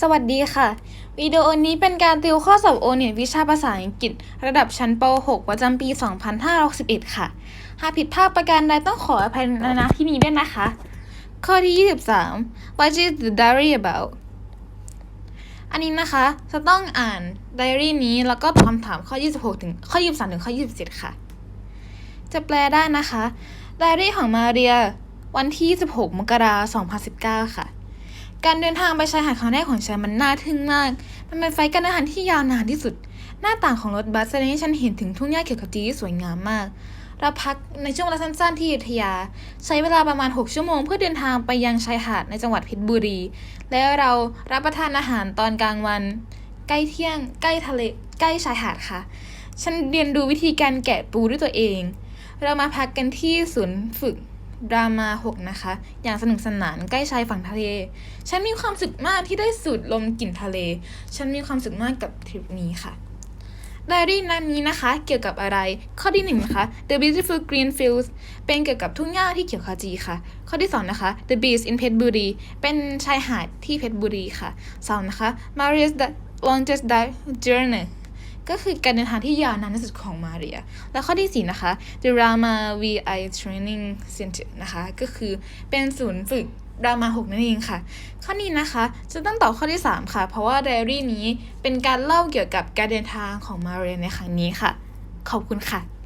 สวัสดีค่ะ วิดีโอนี้เป็นการติวข้อสอบโอเน็ตวิชาภาษาอังกฤษ ระดับชั้นป .6 ประจำปี 2561 ค่ะ หากผิดพลาดประการใดต้องขออภัยในณที่นี้ด้วยนะคะ ข้อที่ 23 What is the diary about อันนี้นะคะ จะต้องอ่านไดอารี่นี้แล้วก็ตอบคำถามข้อ 26 ถึงข้อ 23 ถึงข้อ 27 ค่ะ จะแปลได้นะคะ ไดอารี่ของมาเรีย วันที่ 16 มกราคม 2019 ค่ะ การเดินทางไปชายหาดครั้งแรกของฉันมันน่าทึ่งมาก มันเป็นไฟการเดินทางที่ยาวนานที่สุด หน้าต่างของรถบัสแสดงให้ฉันเห็นถึงทุ่งหญ้าเขียวขจีที่สวยงามมาก เราพักในช่วงเวลาสั้นๆที่อยุธยา ใช้เวลาประมาณ 6 ชั่วโมงเพื่อเดินทางไปยังชายหาดในจังหวัดเพชรบุรี แล้วเรารับประทานอาหารตอนกลางวัน ใกล้เที่ยง ใกล้ทะเล ใกล้ชายหาดค่ะ ฉันเรียนดูวิธีการแกะปูด้วยตัวเอง เรามาพักกันที่ศูนย์ฝึก ดราม่า6นะคะ อย่างสนุกสนานใกล้ชายฝั่งทะเล ฉันมีความสุขมากที่ได้สูดลมกลิ่นทะเล ฉันมีความสุขมากกับทริปนี้ค่ะไดอารี่นั้นนี้นะคะ เกี่ยวกับอะไร ข้อที่หนึ่งนะคะ The Beautiful Green Fields เป็นเกี่ยวกับทุ่งหญ้าที่เขียวขจีค่ะ ข้อที่สองนะคะ The Beach in เพชรบุรีเป็นชายหาดที่เพชรบุรีค่ะสองนะคะ Maria's the longest dive journey ก็คือการเดินทางที่ยาวนานที่สุดของมาเรีย และข้อที่ 4 นะคะ The Rama VI Training Center นะคะ ก็คือเป็นศูนย์ฝึกรามา6นั่นเองค่ะ ข้อนี้นะคะจะต้องตอบข้อที่ 3 ค่ะ เพราะว่าไดอารี่นี้เป็นการเล่าเกี่ยวกับการเดินทางของมาเรียในครั้งนี้ค่ะ ขอบคุณค่ะ